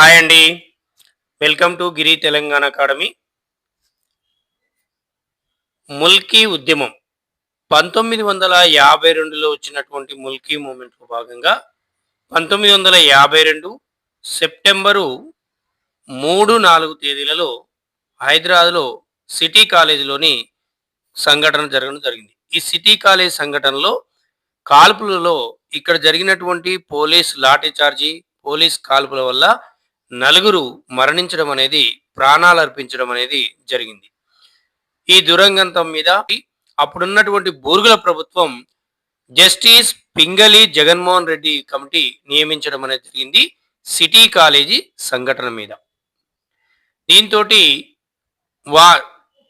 Hi అండి welcome to Giri Telangana academy Mulki ఉద్యమం పంతొమ్మిది వందల యాభై రెండులో వచ్చినటువంటి ముల్కీ మూమెంట్లో భాగంగా పంతొమ్మిది వందల యాభై రెండు సెప్టెంబరు మూడు నాలుగు తేదీలలో హైదరాబాద్లో సిటీ కాలేజీలోని సంఘటన జరగడం జరిగింది. ఈ సిటీ కాలేజ్ సంఘటనలో కాల్పులలో ఇక్కడ జరిగినటువంటి పోలీస్ లాఠీ చార్జీ పోలీస్ కాల్పుల వల్ల నలుగురు మరణించడం అనేది ప్రాణాలు అర్పించడం అనేది జరిగింది. ఈ దురంగంతం మీద అప్పుడున్నటువంటి బూర్గుల ప్రభుత్వం జస్టిస్ పింగళి జగన్మోహన్ రెడ్డి కమిటీ నియమించడం అనేది జరిగింది సిటీ కాలేజీ సంఘటన మీద. దీంతో వా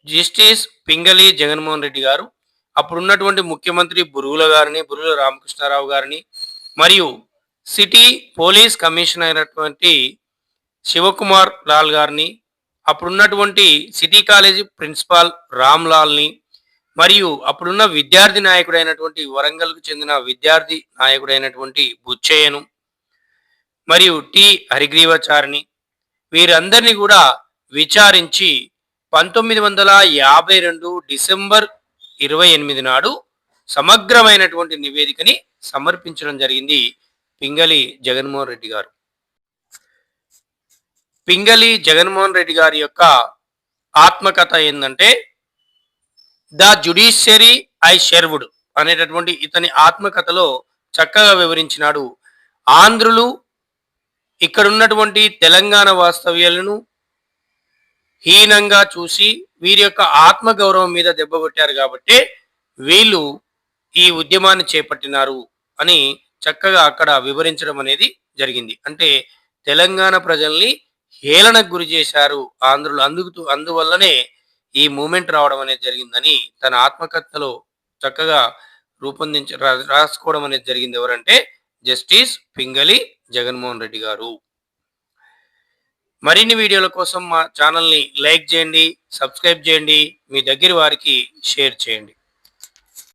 జస్టిస్ పింగళి జగన్మోహన్ రెడ్డి గారు అప్పుడున్నటువంటి ముఖ్యమంత్రి బురుగుల గారిని బురుగుల రామకృష్ణారావు గారిని మరియు సిటీ పోలీస్ కమిషనర్ అయినటువంటి శివకుమార్ లాల్ గారిని అప్పుడున్నటువంటి సిటీ కాలేజీ ప్రిన్సిపాల్ రామ్ లాల్ని మరియు అప్పుడున్న విద్యార్థి నాయకుడైనటువంటి వరంగల్కు చెందిన విద్యార్థి నాయకుడైనటువంటి బుచ్చయ్యను మరియు టి హరిగ్రీవాచారిని వీరందరినీ కూడా విచారించి పంతొమ్మిది వందల యాభై రెండు డిసెంబర్ ఇరవై ఎనిమిది నాడు సమగ్రమైనటువంటి నివేదికని సమర్పించడం జరిగింది పింగళి జగన్మోహన్ రెడ్డి గారు. పింగళి జగన్మోహన్ రెడ్డి గారి యొక్క ఆత్మకథ ఏంటంటే ద జుడిషియరీ ఐ షెర్వుడ్ అనేటటువంటి ఇతని ఆత్మకథలో చక్కగా వివరించినాడు. ఆంధ్రులు ఇక్కడ ఉన్నటువంటి తెలంగాణ వాస్తవ్యాలను హీనంగా చూసి వీరి యొక్క ఆత్మగౌరవం మీద దెబ్బకొట్టారు కాబట్టి వీళ్ళు ఈ ఉద్యమాన్ని చేపట్టినారు అని చక్కగా అక్కడ వివరించడం అనేది జరిగింది. అంటే తెలంగాణ ప్రజల్ని హేళనకు గురి చేశారు ఆంధ్రులు. అందుకు అందువల్లనే ఈ మూమెంట్ రావడం అనేది జరిగిందని తన ఆత్మకథలో చక్కగా రూపొందించ రా- రాసుకోవడం అనేది జరిగింది. ఎవరంటే జస్టిస్ పింగళి జగన్మోహన్ రెడ్డి గారు. మరిన్ని వీడియోల కోసం మా ఛానల్ని లైక్ చేయండి సబ్స్క్రైబ్ చేయండి మీ దగ్గర వారికి షేర్ చేయండి.